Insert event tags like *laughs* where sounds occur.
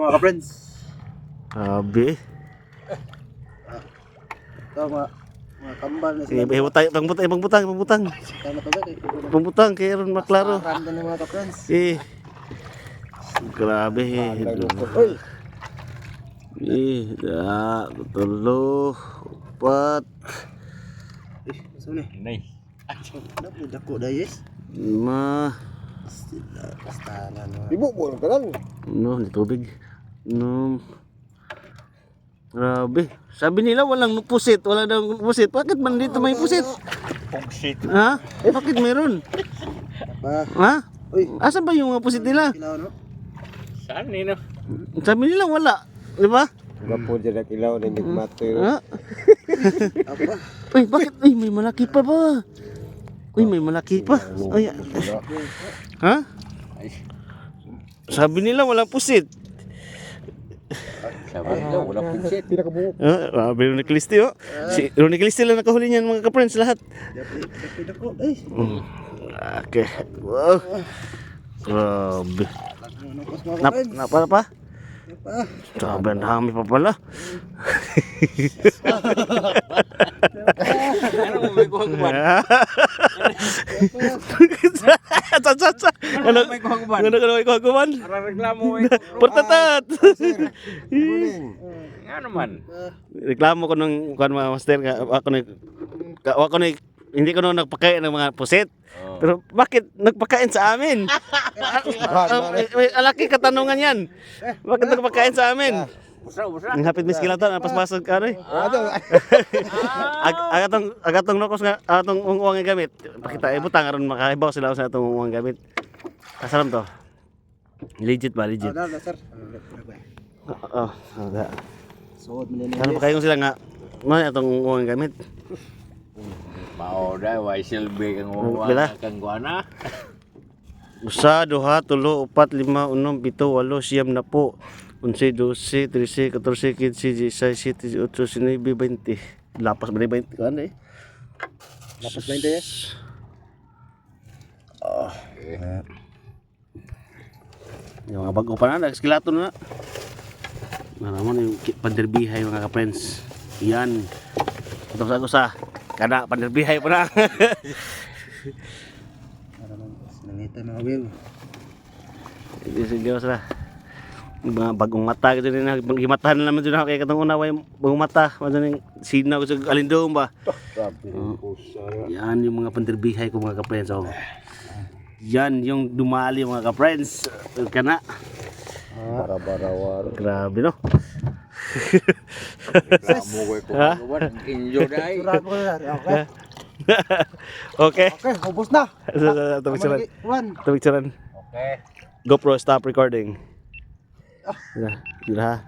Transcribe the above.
mga ka-friends. Grabe. Ito mga, mga kambal na Sige, sila. ibutang, pangbutang, pangbutang, pangbutang. Kaya matubag eh. Pangbutang, kaya ron maklaro. Random ng mga ka-friends. Eh. Grabe. Uy! Eh, da, tulo, upat, Eh, saan ni? Nay. Dako, dako da yes. lima, Basta na no. Ibu mo ka lang. no, di tubig. No. Grabe. Sabi nila walang pusit, wala daw pusit. Bakit man dito may pusit? Pugsit. Ha? Bakit meron? Ba, Ha? uy, Asa ba yung mga pusit nila? kilaw no? Saan ni no? Sabi nila wala. Di ba? Gapo dyan ang ilaw na hindi matoy. Ha? Ba? Uy, bakit? Uy, may malaki pa ba? Uy, may malaki pa. Ay, ha? Sabi nila walang pusit. Sabi nila, wala pugsit. Pila ka buhok. Ah, uh, Ronnie Calisti, oh. Si Ronnie Calisti lang nakahuli niyan mga ka-friends lahat. Mm. Okay. Wow. Grabe. Nap, ka-friends? napa pa? Pa. Grabe, ang dami pa pala. Ano *laughs* mo may kuha? *laughs* Sa, sa, sa. Ano, May kuha kuban? ano, ano, ikaw kuman? Para reklamo may *laughs* Portatat! Nga naman. Reklamo ko nung kuan mga master nga ako ka- ako na hindi ko nung nagpakain ng mga puset. Oh. Pero bakit nagpakain sa amin? *laughs* Ah, may- may alaki katanungan yan. Bakit nagpakain sa amin? Busa, busa. Ang hapit miskilatan, ang pasbasag ka rin. Ada. *laughs* Ag agatong agatong nokos nga atong unguang gamit. Pakita ibutang aron makaibaw sila sa atong unguang gamit. Kasalam to. Legit ba, legit? Ah, na, sir. Ano. Oo. Oh, oh, Suot mo na Ano pa kayo sila nga mo atong unguang gamit. Mao dai why silbi kang Bila? uwa kang kuana. Usa, duha, tulo, upat, lima, unom, pito, walo, siyam na po. Unse, dose, trese, katorse, kinsi, jisay, siti, otso, sinibi, bainte. Lapas ba na 20? Ano eh? Lapas 20 yes. Yung mga bago pa na, nagskilato na. Naman yung panderbihay mga ka-friends. Yan. Ito sa sa kada panderbihay pa na. Sinangita mga wil. Hindi sa yung mga bagong mata gitu na gimatahan na naman dun ako kay katong una way bagong mata ano ning sinaw sa alindom ba. Pusa. yan yung mga panderbihay ko mga ka-friends oh. yan yung dumali mga ka-friends kana Para barawar. grabe no *laughs* Reklamo ko kuban. Kinjo dai. Ko. Okay. *laughs* okay Okay, ubos na. ito picturean Okay. GoPro stop recording. 来给他